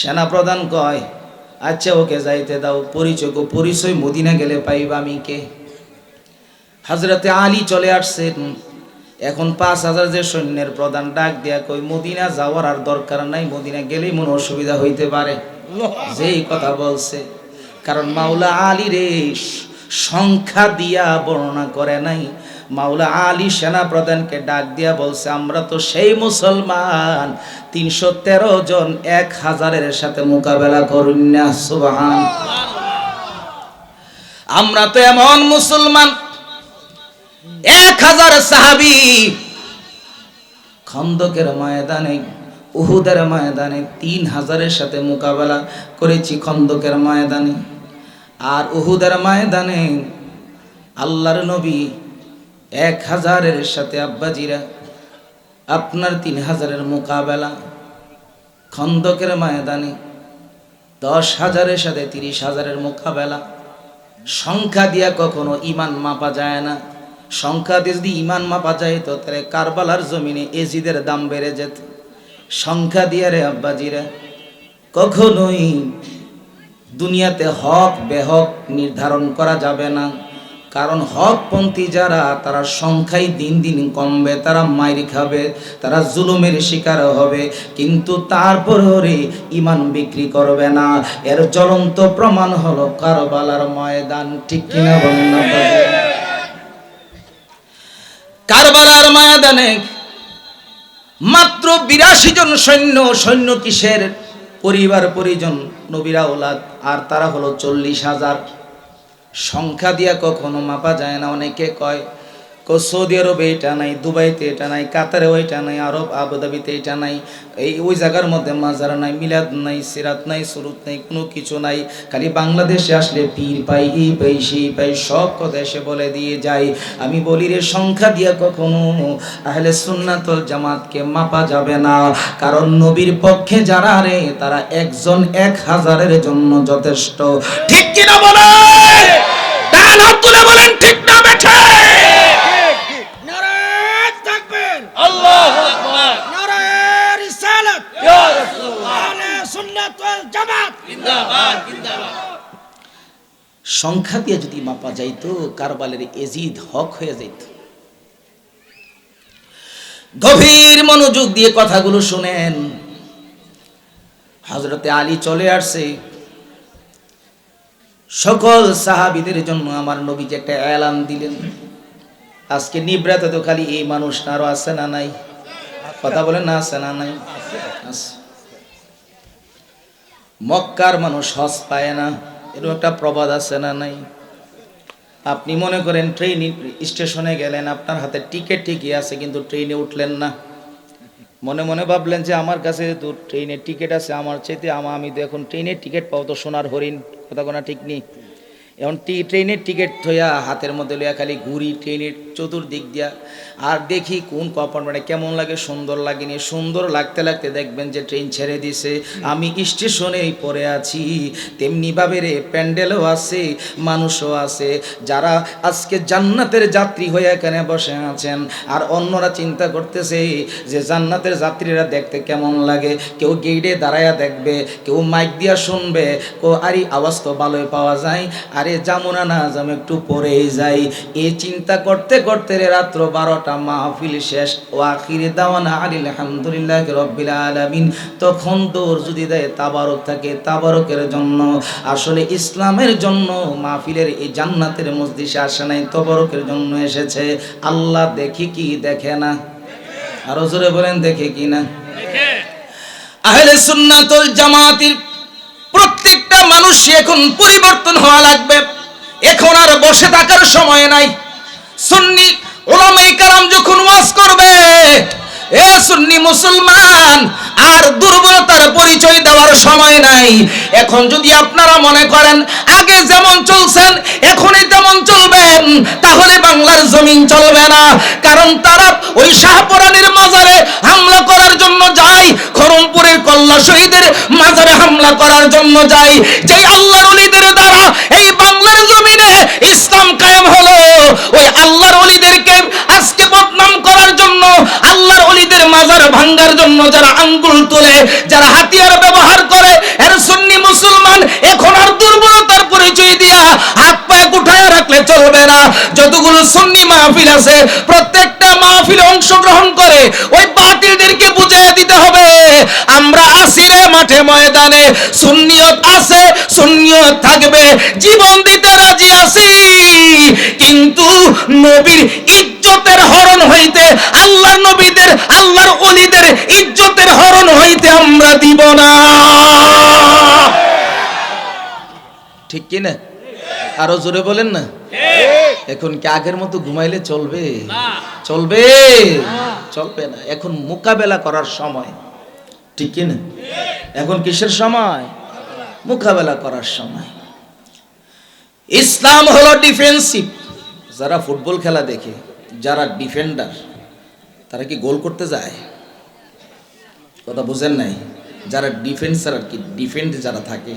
সেনা প্রধান কয় আচ্ছা ওকে যাইতে দাও। পরিচয় পরিচয় মদিনা গেলে পাইবা আমি কে? হাজরতে আলী চলে আসছেন। এখন পাঁচ হাজার যে সৈন্যের প্রধান ডাক দিয়া কই মদিনা যাওয়ার আর দরকার নাই। মদিনা গেলেই মনে অসুবিধা হইতে পারে। যেই কথা বলছে, কারণ মাওলা আলী রে, সংখ্যা দিয়া বর্ণনা করে নাই। মাওলা আলী সেনা প্রধানকে ডাক দিয়া বলছে, আমরা তো সেই মুসলমান। তিনশো তেরো জন এক হাজারের সাথে মোকাবেলা করুন না, সুবহান। আমরা তো এমন মুসলমান। এক হাজার সাহাবি খন্দকের ময়দানে, উহুদের ময়দানে তিন হাজারের সাথে মোকাবেলা করেছি খন্দকের ময়দানে। আর উহুদের ময়দানে আল্লাহর নবী এক হাজারের সাথে আব্বাজিরা, আপনার তিন হাজারের মোকাবেলা। খন্দকের ময়দানে দশ হাজারের সাথে তিরিশ হাজারের মোকাবেলা। সংখ্যা দিয়া কখনো ইমান মাপা যায় না। সংখ্যা দিয়ে যদি ইমান মাপা যায়, তো তাহলে কারবালার জমিনে এজিদের দাম বেড়ে যেত। সংখ্যা দিয়ে রে আব্বাজিরা, কখনোই দুনিয়াতে হক, বেহক নির্ধারণ করা যাবে না। কারণ হকপন্থী যারা, তারা সংখ্যাই দিন দিন কমবে, তারা মাইর খাবে, তারা জুলুমের শিকার হবে, কিন্তু তারপরে ইমান বিক্রি করবে না। এর জ্বলন্ত প্রমাণ হলো কারবালার ময়দান, ঠিক কিনা বাবা? কারবালার ময়দানে মাত্র বিরাশি জন সৈন্য সৈন্য কিসের? পরিবার, পরিজন, নবীরা, ওলাদ, আর তারা হলো চল্লিশ হাজার। সংখ্যা দিয়া কখনো মাপা যায় না। অনেকে কয় কো সৌদি আরবে এটা নাই, দুবাইতে এটা নাই কাতারে ওইটা নাই, আরব আবুধাবিতে এটা নাই, এই ওই জায়গার মধ্যে মাজার নাই, মিলাদ নাই, সিরাত নাই, সুরুত নাই, কোনো কিছু নাই। খালি বাংলাদেশে আসলে পীর পাই এই পাই সেই পাই, সব কথা এসে বলে দিয়ে যায়। আমি বলি রে, সংখ্যা দিয়া কখনো আহলে সুন্নাতল জামাতকে মাপা যাবে না। কারণ নবীর পক্ষে যারা রে, তারা একজন এক হাজারের জন্য যথেষ্ট। ঠিক কিনা বলে ডান হাত তুলে বলেন ঠিক না বেঠে। ইয়া সংখ্যা দিয়ে যদি মাপা যাইতো কারবালের এজিদ হক হয়ে যাইত। গভীর মনোযোগ দিয়ে কথাগুলো শোনেন। হজরতে আলী চলে আসছে। সকল সাহাবিদের জন্য আমার নবী যে একটা এলান দিলেন। আজকে নিব্রাতে তো খালি এই মানুষ আরও আছে না নাই? কথা বলেন না, আছে না নাই? মক্কার মানুষ হজ পায় না এরকম একটা প্রবাদ আছে না নাই? আপনি মনে করেন ট্রেন স্টেশনে গেলেন, আপনার হাতে টিকিট ঠিকই আছে, কিন্তু ট্রেনে উঠলেন না। মনে মনে ভাবলেন যে আমার কাছে তো ট্রেনের টিকিট আছে, আমার চাইতে আমা তো এখন ট্রেনের টিকিট পাবো তো সোনার হরিণ। কথা কোনো ঠিক নেই। এখন ট্রেনের টিকিট থইয়া হাতের মধ্যে লইয়া খালি ঘুরি ট্রেনের চতুর্দিক দিয়া। আর দেখি কোন কম্পার্টমেন্টে কেমন লাগে, সুন্দর লাগেনি। সুন্দর লাগতে লাগতে দেখবেন যে ট্রেন ছেড়ে দিছে। আমি স্টেশনেই পড়ে আছি। তেমনিভাবে রে প্যান্ডেলও আছে, মানুষও আছে। যারা আজকে জান্নাতের যাত্রী হয়ে এখানে বসে আছেন। আর অন্যরা চিন্তা করতেছে যে জান্নাতের যাত্রীরা দেখতে কেমন লাগে। কেউ গেইটে দাঁড়ায়া দেখবে, কেউ মাইক দিয়া শুনবে। কেউ আরে, আওয়াজ তো ভালোই পাওয়া যায়। আরে জামুনা না যাম, একটু পরেই যাই। এই চিন্তা করতে করতে রে রাত্র বারোটা মাহফিল শেষ। ও আখিরে দাওয়ানা আলিল আলহামদুলিল্লাহ রব্বিল আলামিন। তখন দৌড় যদি দেয় তাবারক থাকে তাবারকের জন্য। আসলে ইসলামের জন্য মাহফিলের এই জান্নাতের মসজিদে আসে নাই তবরকের জন্য এসেছে। আল্লাহ দেখি কি দেখে না? আরও জোরে বলেন দেখে কি না? আহলে সুন্নাতুল জামাতের প্রত্যেকটা মানুষ এখন পরিবর্তন হওয়া লাগবে। এখন আর বসে থাকার সময় নাই। সুন্নি ওলামাই কারাম যখন ওয়াজ করবে, এ সুন্নি মুসলমান, আর দুর্বলতার পরিচয় দেওয়ার সময় নাই। এখন যদি আপনারা মনে করেন, আগে যেমন চলছেন, এখনই তেমন চলবেন, তাহলে বাংলার জমিন চলবে না। কারণ তারা ওই শাহপুরানের মাজারে হামলা করার জন্য যায় খরমপুরের কল্লা শহীদের মাজারে হামলা করার জন্য যায়। যেই আল্লাহর রোজার ভাঙ্গার জন্য যারা আঙ্গুল তোলে, যারা হাতিয়ার ব্যবহার করে, এর সুন্নি মুসলমান এখন আর দুর্বলতার পরিচয় দিয়া হাত পায়ে উঠায় রাখলে চলবে না। যতগুলো সুন্নি মাহফিল আছে, প্রত্যেকটা মাহফিলে অংশগ্রহণ করে, ওই বাতিলদেরকে বুঝিয়ে দিতে হবে, আমরা আসি রে মাঠে ময়দানে, সুন্নিয়ত আছে, সুন্নিয়ত থাকবে, জীবন দিতে রাজি আছি। কিন্তু নবীর ইজ্জতের হইতে আল্লাহর নবীদের আল্লাহর অলিদের ইজ্জতের হরণ হইতে আমরা দিব না। ঠিক কি না? আরও জোরে বলেন না। এখন কি আগের মতো ঘুমাইলে চলবে? চলবে? চলবে না। এখন মোকাবেলা করার সময়। ঠিক কি না? এখন কিসের সময়? মোকাবেলা করার সময়। ইসলাম হলো ডিফেন্সিভ যারা ফুটবল খেলা দেখে যারা ডিফেন্ডার, তারা কি গোল করতে যায়? কথা বোঝেন নাই? যারা ডিফেন্সার আর কি, ডিফেন্ড যারা থাকে,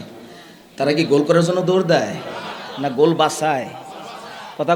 তারা কি গোল করার জন্য দৌড় দেয় না গোল বাসায় কথা